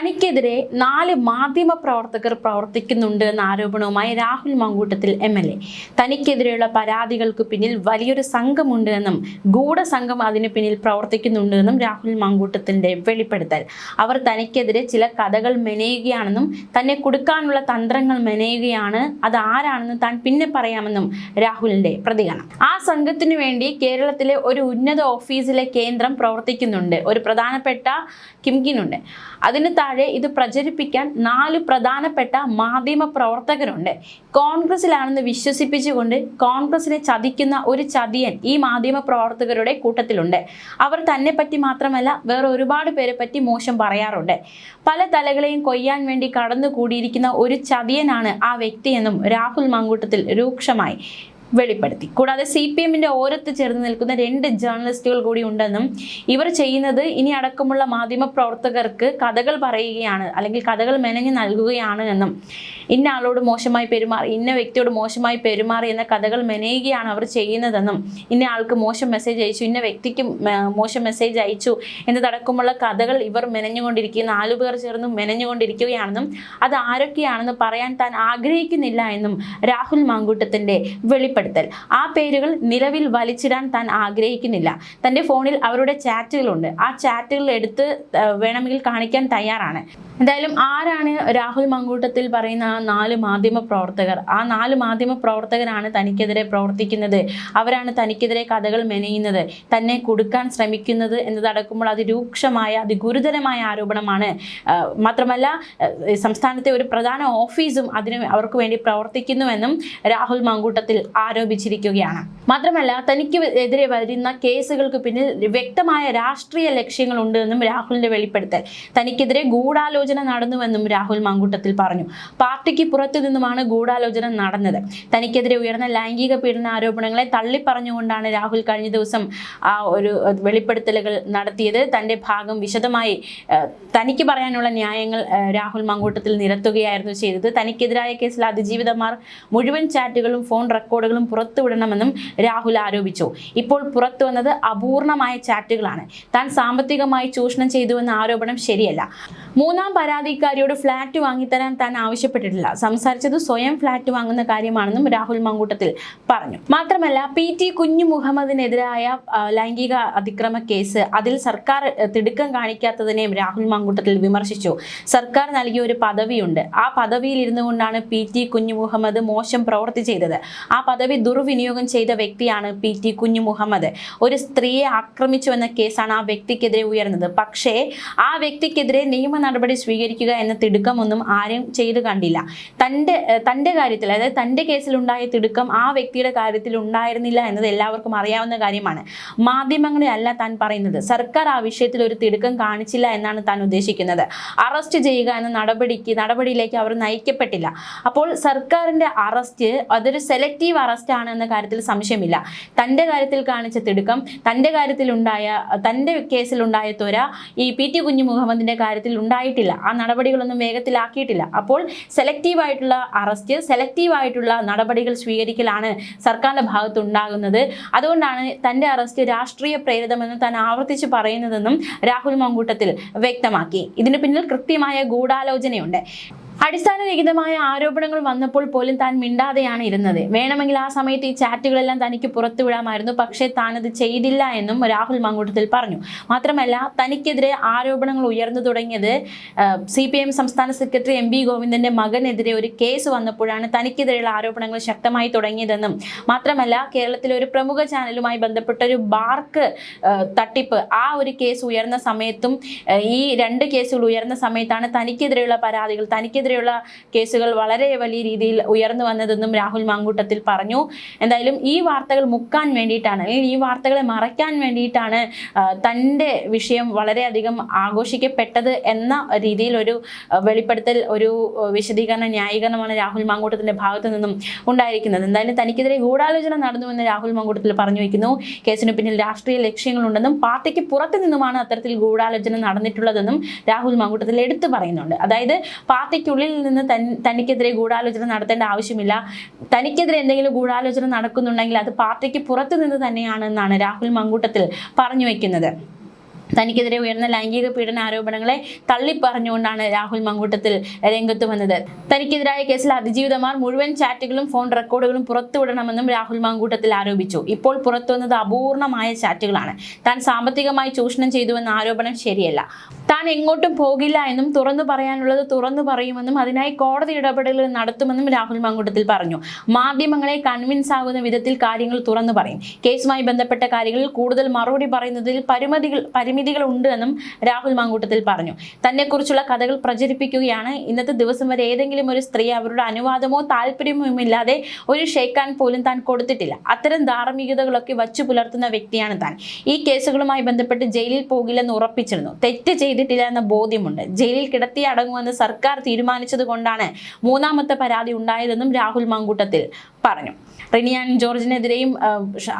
തനിക്കെതിരെ നാല് മാധ്യമ പ്രവർത്തകർ പ്രവർത്തിക്കുന്നുണ്ട് എന്ന ആരോപണവുമായി Rahul Mamkootathil M L A. തനിക്കെതിരെയുള്ള പരാതികൾക്ക് പിന്നിൽ വലിയൊരു സംഘമുണ്ട് എന്നും ഗൂഢസംഘം അതിന് പിന്നിൽ പ്രവർത്തിക്കുന്നുണ്ട് എന്നും രാഹുൽ മങ്കൂട്ടത്തിന്റെ വെളിപ്പെടുത്തൽ. അവർ തനിക്കെതിരെ ചില കഥകൾ മെനയുകയാണെന്നും തന്നെ കൊടുക്കാനുള്ള തന്ത്രങ്ങൾ മെനയുകയാണ് അത് ആരാണെന്ന് താൻ പിന്നെ പറയാമെന്നും രാഹുലിന്റെ പ്രതികരണം. ആ സംഘത്തിനു വേണ്ടി കേരളത്തിലെ ഒരു ഉന്നത ഓഫീസിലെ കേന്ദ്രം പ്രവർത്തിക്കുന്നുണ്ട്. ഒരു പ്രധാനപ്പെട്ട കിംകിനുണ്ട്. അതിന് ഇത് പ്രചരിപ്പിക്കാൻ നാല് പ്രധാനപ്പെട്ട മാധ്യമ പ്രവർത്തകരുണ്ട്. കോൺഗ്രസിലാണെന്ന് വിശ്വസിപ്പിച്ചുകൊണ്ട് കോൺഗ്രസിനെ ചതിക്കുന്ന ഒരു ചതിയൻ ഈ മാധ്യമ പ്രവർത്തകരുടെ കൂട്ടത്തിലുണ്ട്. അവർ തന്നെ പറ്റി മാത്രമല്ല വേറെ ഒരുപാട് പേരെ പറ്റി മോശം പറയാറുണ്ട്. പല തലകളെയും കൊയ്യാൻ വേണ്ടി കടന്നുകൂടിയിരിക്കുന്ന ഒരു ചതിയനാണ് ആ വ്യക്തിയെന്നും രാഹുൽ മങ്കൂട്ടത്തിൽ രൂക്ഷമായി. വെളിപ്പെടുത്തി. കൂടാതെ സി പി എമ്മിന്റെ ഓരത്ത് ചേർന്ന് നിൽക്കുന്ന രണ്ട് ജേർണലിസ്റ്റുകൾ കൂടി ഉണ്ടെന്നും ഇവർ ചെയ്യുന്നത് ഇനി അടക്കമുള്ള മാധ്യമ പ്രവർത്തകർക്ക് കഥകൾ പറയുകയാണ് അല്ലെങ്കിൽ കഥകൾ മെനഞ്ഞു നൽകുകയാണ് എന്നും ഇന്ന ആളോട് മോശമായി പെരുമാറി ഇന്ന വ്യക്തിയോട് മോശമായി പെരുമാറി എന്ന കഥകൾ മെനയുകയാണ് അവർ ചെയ്യുന്നതെന്നും ഇന്ന ആൾക്ക് മോശം മെസ്സേജ് അയച്ചു ഇന്ന വ്യക്തിക്ക് മോശം മെസ്സേജ് അയച്ചു എന്നതടക്കമുള്ള കഥകൾ ഇവർ മെനഞ്ഞുകൊണ്ടിരിക്കുന്ന നാലു പേർ ചേർന്ന് മെനഞ്ഞുകൊണ്ടിരിക്കുകയാണെന്നും അത് ആരൊക്കെയാണെന്ന് പറയാൻ താൻ ആഗ്രഹിക്കുന്നില്ല എന്നും രാഹുൽ മാങ്കൂട്ടത്തിന്റെ വെളിപ്പെടുത്തൽ ആ പേരുകൾ നിലവിൽ വലിച്ചിടാൻ താൻ ആഗ്രഹിക്കുന്നില്ല. തന്റെ ഫോണിൽ അവരുടെ ചാറ്റുകളുണ്ട്. ആ ചാറ്റുകൾ എടുത്ത് വേണമെങ്കിൽ കാണിക്കാൻ തയ്യാറാണ്. എന്തായാലും ആരാണ് രാഹുൽ മങ്കൂട്ടത്തിൽ പറയുന്ന ആ നാല് മാധ്യമ പ്രവർത്തകർ? ആ നാല് മാധ്യമ പ്രവർത്തകരാണ് തനിക്കെതിരെ പ്രവർത്തിക്കുന്നത്. അവരാണ് തനിക്കെതിരെ കഥകൾ മെനയുന്നത്. തന്നെ കൊടുക്കാൻ ശ്രമിക്കുന്നത് എന്നതടക്കുമ്പോൾ അതിരൂക്ഷമായ അതിഗുരുതരമായ ആരോപണമാണ്. മാത്രമല്ല സംസ്ഥാനത്തെ ഒരു പ്രധാന ഓഫീസും അതിന് അവർക്ക് വേണ്ടി പ്രവർത്തിക്കുന്നുവെന്നും രാഹുൽ മങ്കൂട്ടത്തിൽ ആരോപിച്ചിരിക്കുകയാണ്. മാത്രമല്ല തനിക്ക് എതിരെ വരുന്ന കേസുകൾക്ക് പിന്നിൽ വ്യക്തമായ രാഷ്ട്രീയ ലക്ഷ്യങ്ങളുണ്ട് എന്നും രാഹുലിന്റെ വെളിപ്പെടുത്തൽ. തനിക്കെതിരെ ഗൂഢാലോചന നടന്നുവെന്നും രാഹുൽ മങ്കൂട്ടത്തിൽ പറഞ്ഞു. പാർട്ടിക്ക് പുറത്തു നിന്നുമാണ് ഗൂഢാലോചന നടന്നത്. തനിക്കെതിരെ ഉയർന്ന ലൈംഗിക പീഡന ആരോപണങ്ങളെ തള്ളിപ്പറഞ്ഞുകൊണ്ടാണ് രാഹുൽ കഴിഞ്ഞ ദിവസം ആ ഒരു വെളിപ്പെടുത്തലുകൾ നടത്തിയത്. തന്റെ ഭാഗം വിശദമായി തനിക്ക് പറയാനുള്ള ന്യായങ്ങൾ രാഹുൽ മങ്കൂട്ടത്തിൽ നിരത്തുകയായിരുന്നു ചെയ്തത്. തനിക്കെതിരായ കേസിൽ അതിജീവിതമാർ മുഴുവൻ ചാറ്റുകളും ഫോൺ റെക്കോർഡുകളും പുറത്തുവിടണമെന്നും രാഹുൽ ആരോപിച്ചു. ഇപ്പോൾ പുറത്തു വന്നത് അപൂർണമായ ചാറ്റുകളാണ്. താൻ സാമ്പത്തികമായി ചൂഷണം ചെയ്തു എന്ന ആരോപണം ശരിയല്ല. മൂന്നാം പരാതിക്കാരിയോട് ഫ്ളാറ്റ് വാങ്ങിത്തരാൻ താൻ ആവശ്യപ്പെട്ടിട്ടില്ല. സംസാരിച്ചത് സ്വയം ഫ്ളാറ്റ് വാങ്ങുന്ന കാര്യമാണെന്നും രാഹുൽ മങ്കൂട്ടത്തിൽ പറഞ്ഞു. മാത്രമല്ല പി ടി കുഞ്ഞു മുഹമ്മദിനെതിരായ ലൈംഗിക അതിക്രമ കേസ് അതിൽ സർക്കാർ തിടുക്കം കാണിക്കാത്തതിനെയും രാഹുൽ മങ്കൂട്ടത്തിൽ വിമർശിച്ചു. സർക്കാർ നൽകിയ ഒരു പദവിയുണ്ട്. ആ പദവിയിൽ ഇരുന്നു കൊണ്ടാണ് പി ടി കുഞ്ഞു മുഹമ്മദ് മോശം പ്രവൃത്തി ചെയ്തത്. ആ പദവി ദുർവിനിയോഗം ചെയ്ത വ്യക്തിയാണ് പി ടി കുഞ്ഞു മുഹമ്മദ്. ഒരു സ്ത്രീയെ ആക്രമിച്ചു എന്ന കേസാണ് ആ വ്യക്തിക്കെതിരെ ഉയർന്നത്. പക്ഷേ ആ വ്യക്തിക്കെതിരെ നിയമ നടപടി സ്വീകരിക്കുക എന്ന തിടുക്കമൊന്നും ആരും ചെയ്തു കണ്ടില്ല. തന്റെ തന്റെ കാര്യത്തിൽ അതായത് തന്റെ കേസിലുണ്ടായ തിടുക്കം ആ വ്യക്തിയുടെ കാര്യത്തിൽ ഉണ്ടായിരുന്നില്ല എന്നത് എല്ലാവർക്കും അറിയാവുന്ന കാര്യമാണ്. മാധ്യമങ്ങളെ താൻ പറയുന്നത്. സർക്കാർ ആ വിഷയത്തിൽ ഒരു തിടുക്കം കാണിച്ചില്ല എന്നാണ് താൻ ഉദ്ദേശിക്കുന്നത്. അറസ്റ്റ് ചെയ്യുക എന്ന നടപടിക്ക് നടപടിയിലേക്ക് അവർ നയിക്കപ്പെട്ടില്ല. അപ്പോൾ സർക്കാരിന്റെ അറസ്റ്റ് അതൊരു സെലക്റ്റീവ് അറസ്റ്റ് ആണ് എന്ന കാര്യത്തിൽ സംശയമില്ല. തന്റെ കാര്യത്തിൽ കാണിച്ച തിടുക്കം തന്റെ കാര്യത്തിലുണ്ടായ തന്റെ കേസിലുണ്ടായ ത്വര ഈ പി ടി കുഞ്ഞു മുഹമ്മദിന്റെ കാര്യത്തിൽ ഉണ്ടായിട്ടില്ല. ആ നടപടികളൊന്നും വേഗത്തിലാക്കിയിട്ടില്ല. അപ്പോൾ സെലക്റ്റീവ് ആയിട്ടുള്ള അറസ്റ്റ് സെലക്റ്റീവ് ആയിട്ടുള്ള നടപടികൾ സ്വീകരിക്കലാണ് സർക്കാരിന്റെ ഭാഗത്ത് ഉണ്ടാകുന്നത് അതുകൊണ്ടാണ് തന്റെ അറസ്റ്റ് രാഷ്ട്രീയ പ്രേരിതമെന്ന് താൻ ആവർത്തിച്ച് പറയുന്നതെന്നും രാഹുൽ മങ്കൂട്ടത്തിൽ വ്യക്തമാക്കി. ഇതിന് പിന്നിൽ കൃത്യമായ ഗൂഢാലോചനയുണ്ട്. അടിസ്ഥാനരഹിതമായ ആരോപണങ്ങൾ വന്നപ്പോൾ പോലും താൻ മിണ്ടാതെയാണ് ഇരുന്നത്. വേണമെങ്കിൽ ആ സമയത്ത് ഈ ചാറ്റുകളെല്ലാം തനിക്ക് പുറത്തുവിടാമായിരുന്നു പക്ഷേ താനത് ചെയ്തില്ല എന്നും രാഹുൽ മങ്കൂട്ടത്തിൽ പറഞ്ഞു. മാത്രമല്ല തനിക്കെതിരെ ആരോപണങ്ങൾ ഉയർന്നു തുടങ്ങിയത് സി പി എം സംസ്ഥാന സെക്രട്ടറി എം ഗോവിന്ദന്റെ മകനെതിരെ ഒരു കേസ് വന്നപ്പോഴാണ് തനിക്കെതിരെയുള്ള ആരോപണങ്ങൾ ശക്തമായി തുടങ്ങിയതെന്നും. മാത്രമല്ല കേരളത്തിലെ ഒരു പ്രമുഖ ചാനലുമായി ബന്ധപ്പെട്ട ഒരു ബാർക്ക് തട്ടിപ്പ് ആ ഒരു കേസ് ഉയർന്ന സമയത്തും ഈ രണ്ട് കേസുകൾ ഉയർന്ന സമയത്താണ് തനിക്കെതിരെയുള്ള പരാതികൾ തനിക്കെതിരെയുള്ള കേസുകൾ വളരെ വലിയ രീതിയിൽ ഉയർന്നു വന്നതെന്നും രാഹുൽ മാങ്കൂട്ടത്തിൽ പറഞ്ഞു. എന്തായാലും ഈ വാർത്തകൾ മുക്കാൻ വേണ്ടിയിട്ടാണ് അല്ലെങ്കിൽ ഈ വാർത്തകളെ മറയ്ക്കാൻ വേണ്ടിയിട്ടാണ് തന്റെ വിഷയം വളരെയധികം ആഘോഷിക്കപ്പെട്ടത് എന്ന രീതിയിൽ ഒരു വെളിപ്പെടുത്തൽ ഒരു വിശദീകരണ ന്യായീകരണമാണ് രാഹുൽ മാങ്കൂട്ടത്തിന്റെ ഭാഗത്തു നിന്നും ഉണ്ടായിരിക്കുന്നത്. എന്തായാലും തനിക്കെതിരെ ഗൂഢാലോചന നടന്നുവെന്ന് രാഹുൽ മാങ്കൂട്ടത്തിൽ പറഞ്ഞു വയ്ക്കുന്നു. കേസിന് പിന്നിൽ രാഷ്ട്രീയ ലക്ഷ്യങ്ങളുണ്ടെന്നും പാർട്ടിക്ക് പുറത്തു നിന്നുമാണ് അത്തരത്തിൽ ഗൂഢാലോചന നടന്നിട്ടുള്ളതെന്നും രാഹുൽ മാങ്കൂട്ടത്തിൽ എടുത്തു പറയുന്നുണ്ട്. അതായത് പാർട്ടിക്കുള്ളിൽ നിന്ന് തൻ തനിക്കെതിരെ ഗൂഢാലോചന നടത്തേണ്ട ആവശ്യമില്ല. തനിക്കെതിരെ എന്തെങ്കിലും ഗൂഢാലോചന നടക്കുന്നുണ്ടെങ്കിൽ അത് പാർട്ടിക്ക് പുറത്തു നിന്ന് തന്നെയാണെന്നാണ് രാഹുൽ മങ്കൂട്ടത്തിൽ പറഞ്ഞു വയ്ക്കുന്നത് തനിക്കെതിരെ ഉയർന്ന ലൈംഗിക പീഡന ആരോപണങ്ങളെ തള്ളിപ്പറഞ്ഞുകൊണ്ടാണ് രാഹുൽ മങ്കൂട്ടത്തിൽ രംഗത്ത് വന്നത്. തനിക്കെതിരായ കേസിൽ അതിജീവിതമാർ മുഴുവൻ ചാറ്റുകളും ഫോൺ റെക്കോർഡുകളും പുറത്തുവിടണമെന്നും രാഹുൽ മങ്കൂട്ടത്തിൽ ആരോപിച്ചു. ഇപ്പോൾ പുറത്തുവന്നത് അപൂർണമായ ചാറ്റുകളാണ്. താൻ സാമ്പത്തികമായി ചൂഷണം ചെയ്തുവെന്ന ആരോപണം ശരിയല്ല. താൻ എങ്ങോട്ടും പോകില്ല എന്നും തുറന്നു പറയാനുള്ളത് തുറന്നു പറയുമെന്നും അതിനായി കോടതി ഇടപെടലുകൾ നടത്തുമെന്നും രാഹുൽ മങ്കൂട്ടത്തിൽ പറഞ്ഞു. മാധ്യമങ്ങളെ കൺവിൻസ് ആകുന്ന വിധത്തിൽ കാര്യങ്ങൾ തുറന്നു പറയും. കേസുമായി ബന്ധപ്പെട്ട കാര്യങ്ങളിൽ കൂടുതൽ മറുപടി പറയുന്നതിൽ പരിമിതികൾ പരിമിതികൾ ഉണ്ട് എന്നും രാഹുൽ മാങ്കൂട്ടത്തിൽ പറഞ്ഞു. തന്നെക്കുറിച്ചുള്ള കഥകൾ പ്രചരിപ്പിക്കുകയാണ്. ഇന്നത്തെ ദിവസം വരെ ഏതെങ്കിലും ഒരു സ്ത്രീ അവരുടെ അനുവാദമോ താല്പര്യമോ ഇല്ലാതെ ഒരു ഷെയ്ക്കാൻ പോലും താൻ കൊടുത്തിട്ടില്ല. അത്തരം ധാർമ്മികതകളൊക്കെ വച്ചു പുലർത്തുന്ന വ്യക്തിയാണ് താൻ. ഈ കേസുകളുമായി ബന്ധപ്പെട്ട് ജയിലിൽ പോകില്ലെന്ന് ഉറപ്പിച്ചിരുന്നു. തെറ്റ് ചെയ്തിട്ടില്ല എന്ന ബോധ്യമുണ്ട്. ജയിലിൽ കിടത്തി അടങ്ങുമെന്ന് സർക്കാർ തീരുമാനിച്ചത് കൊണ്ടാണ് മൂന്നാമത്തെ പരാതി ഉണ്ടായതെന്നും രാഹുൽ മാങ്കൂട്ടത്തിൽ പറഞ്ഞു. റിനിയാൻ ജോർജിനെതിരെയും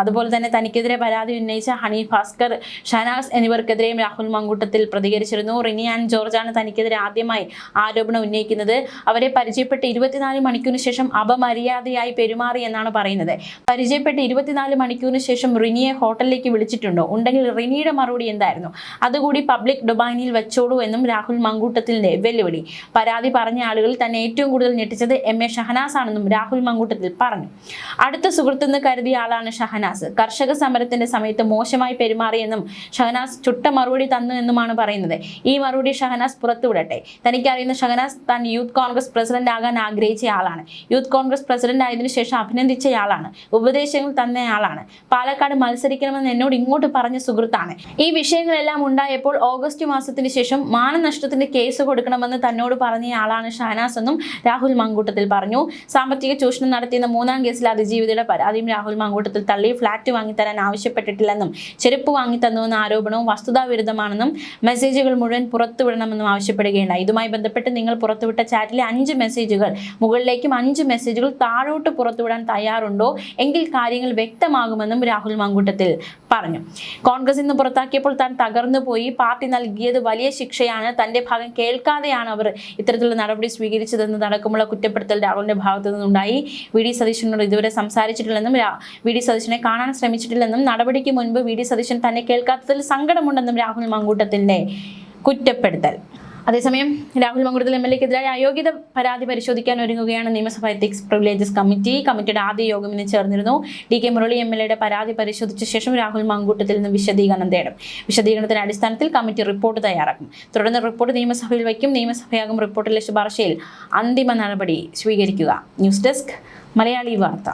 അതുപോലെ തന്നെ തനിക്കെതിരെ പരാതി ഉന്നയിച്ച ഹണി ഭാസ്കർ ഷനാസ് എന്നിവർക്കെതിരെയും രാഹുൽ മങ്കൂട്ടത്തിൽ പ്രതികരിച്ചിരുന്നു. റിനിയാൻ ജോർജാണ് തനിക്കെതിരെ ആദ്യമായി ആരോപണം ഉന്നയിക്കുന്നത്. അവരെ പരിചയപ്പെട്ട് ഇരുപത്തിനാല് മണിക്കൂറിന് ശേഷം അപമര്യാദയായി പെരുമാറി എന്നാണ് പറയുന്നത്. പരിചയപ്പെട്ട് ഇരുപത്തിനാല് മണിക്കൂറിന് ശേഷം റിനിയെ ഹോട്ടലിലേക്ക് വിളിച്ചിട്ടുണ്ടോ? ഉണ്ടെങ്കിൽ റിനിയുടെ മറുപടി എന്തായിരുന്നു? അതുകൂടി പബ്ലിക് ഡൊബൈനിൽ വെച്ചോളൂ എന്നും രാഹുൽ മങ്കൂട്ടത്തിന്റെ വെല്ലുവിളി. പരാതി പറഞ്ഞ ആളുകൾ തന്നെ ഏറ്റവും കൂടുതൽ ഞെട്ടിച്ചത് എം എ ഷഹനാസ് ആണെന്നും രാഹുൽ മങ്കൂട്ടത്തിൽ പറഞ്ഞു. അടുത്ത സുഹൃത്തെന്ന് കരുതിയ ആളാണ് ഷഹനാസ്. കർഷക സമരത്തിന്റെ സമയത്ത് മോശമായി പെരുമാറിയെന്നും ഷഹനാസ് ചുട്ട മറുപടി തന്നു എന്നുമാണ് പറയുന്നത്. ഈ മറുപടി ഷഹനാസ് പുറത്തുവിടട്ടെ. തനിക്കറിയുന്ന ഷഹനാസ് താൻ യൂത്ത് കോൺഗ്രസ് പ്രസിഡന്റ് ആകാൻ ആഗ്രഹിച്ച ആളാണ്. യൂത്ത് കോൺഗ്രസ് പ്രസിഡന്റ് ആയതിനു ശേഷം അഭിനന്ദിച്ചയാളാണ് ഉപദേശങ്ങൾ തന്നയാളാണ് പാലക്കാട് മത്സരിക്കണമെന്ന് എന്നോട് ഇങ്ങോട്ട് പറഞ്ഞ സുഹൃത്താണ്. ഈ വിഷയങ്ങളെല്ലാം ഉണ്ടായപ്പോൾ ഓഗസ്റ്റ് മാസത്തിന് ശേഷം മാനനഷ്ടത്തിന്റെ കേസ് കൊടുക്കണമെന്ന് തന്നോട് പറഞ്ഞ ആളാണ് ഷാനാസ് എന്നും രാഹുൽ മങ്കൂട്ടത്തിൽ പറഞ്ഞു. സാമ്പത്തിക ചൂഷണം നടത്തിയെന്ന മൂന്നാം കേസിൽ അതിജീവിതയുടെ പരാതിയും രാഹുൽ മങ്കൂട്ടത്തിൽ തള്ളി ഫ്ളാറ്റ് വാങ്ങിത്തരാൻ ആവശ്യപ്പെട്ടിട്ടില്ലെന്നും ചെരുപ്പ് വാങ്ങിത്തന്നുവെന്ന ആരോപണവും വസ്തുതാവിരുദ്ധമാണെന്നും മെസ്സേജുകൾ മുഴുവൻ പുറത്തുവിടണമെന്നും ആവശ്യപ്പെടുകയുണ്ടായി. ഇതുമായി ബന്ധപ്പെട്ട് നിങ്ങൾ പുറത്തുവിട്ട ചാറ്റിലെ അഞ്ച് മെസ്സേജുകൾ മുകളിലേക്കും അഞ്ച് മെസ്സേജുകൾ താഴോട്ട് പുറത്തുവിടാൻ തയ്യാറുണ്ടോ? എങ്കിൽ കാര്യങ്ങൾ വ്യക്തമാകുമെന്നും രാഹുൽ മങ്കൂട്ടത്തിൽ പറഞ്ഞു. കോൺഗ്രസ് ഇന്ന് പുറത്താക്കിയപ്പോൾ താൻ തകർന്നു പോയി പാർട്ടി നൽകിയത് വലിയ ശിക്ഷയാണ്. തന്റെ ഭാഗം കേൾക്കാതെയാണ് അവർ ഇത്തരത്തിലുള്ള നടപടി സ്വീകരിച്ചതെന്ന് നടക്കുമുള്ള കുറ്റപ്പെടുത്തൽ രാഹുലിന്റെ ഭാഗത്തു നിന്നുണ്ടായി. വി ഡി സതീശനോട് ഇതുവരെ സംസാരിച്ചിട്ടില്ലെന്നും വി ഡി സതീശനെ കാണാൻ ശ്രമിച്ചിട്ടില്ലെന്നും നടപടിക്ക് മുൻപ് വി ഡി സതീശൻ തന്നെ കേൾക്കാത്തതിൽ സങ്കടമുണ്ടെന്നും രാഹുൽ മങ്കൂട്ടത്തിന്റെ കുറ്റപ്പെടുത്തൽ. അതേസമയം രാഹുൽ മങ്കുടത്തിൽ എം എൽ എക്കെതിരായ അയോഗ്യത പരാതി പരിശോധിക്കാൻ ഒരുങ്ങുകയാണ് നിയമസഭ എത്തിക്സ് പ്രിവിലേജസ് കമ്മിറ്റി കമ്മിറ്റിയുടെ ആദ്യ യോഗം ഇന്ന് ചേർന്നിരുന്നു. D K Murali M L എയുടെ പരാതി പരിശോധിച്ച ശേഷം രാഹുൽ മങ്കൂട്ടത്തിൽ നിന്ന് വിശദീകരണം തേടും. വിശദീകരണത്തിന്റെ അടിസ്ഥാനത്തിൽ കമ്മിറ്റി റിപ്പോർട്ട് തയ്യാറാക്കും. തുടർന്ന് റിപ്പോർട്ട് നിയമസഭയിൽ വയ്ക്കും. നിയമസഭയാകും റിപ്പോർട്ടിലെ ശുപാർശയിൽ അന്തിമ നടപടി സ്വീകരിക്കുക. ന്യൂസ് ഡെസ്ക് മലയാളി വാർത്ത.